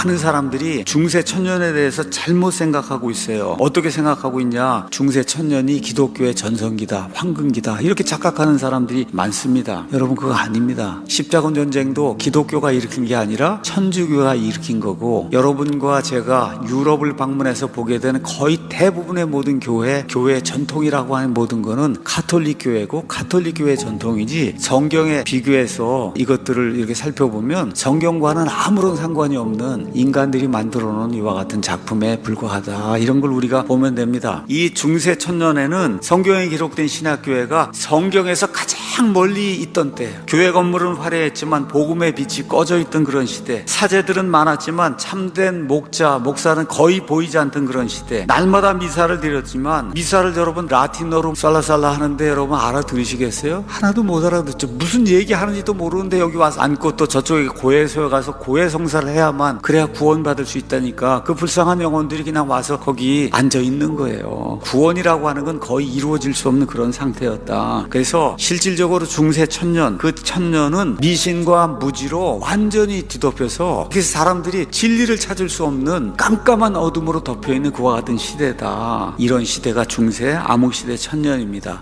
많은 사람들이 중세 천년에 대해서 잘못 생각하고 있어요. 어떻게 생각하고 있냐? 중세 천년이 기독교의 전성기다, 황금기다 이렇게 착각하는 사람들이 많습니다. 여러분 그거 아닙니다. 십자군 전쟁도 기독교가 일으킨 게 아니라 천주교가 일으킨 거고 여러분과 제가 유럽을 방문해서 보게 되는 거의 대부분의 모든 교회, 교회 전통이라고 하는 모든 거는 카톨릭 교회고 카톨릭 교회 전통이지 성경에 비교해서 이것들을 이렇게 살펴보면 성경과는 아무런 상관이 없는 인간들이 만들어 놓은 이와 같은 작품에 불과하다. 이런 걸 우리가 보면 됩니다. 이 중세 천년에는 성경에 기록된 신학교회가 성경에서 가장 멀리 있던 때 교회 건물은 화려했지만 복음의 빛이 꺼져 있던 그런 시대 사제들은 많았지만 참된 목자 목사는 거의 보이지 않던 그런 시대 날마다 미사를 드렸지만 미사를 여러분 라틴어로 살라살라 하는데 여러분 알아들으시겠어요? 하나도 못 알아듣죠 무슨 얘기하는지도 모르는데 여기 와서 앉고 또 저쪽에 고해소에 가서 고해 성사를 해야만 그래 야 구원받을 수 있다니까. 그 불쌍한 영혼들이 그냥 와서 거기 앉아 있는 거예요. 구원이라고 하는 건 거의 이루어질 수 없는 그런 상태였다. 그래서 실질적으로 중세 천년 그 천년은 미신과 무지로 완전히 뒤덮여서 그래서 사람들이 진리를 찾을 수 없는 깜깜한 어둠으로 덮여 있는 그와 같은 시대다. 이런 시대가 중세 암흑 시대 천년입니다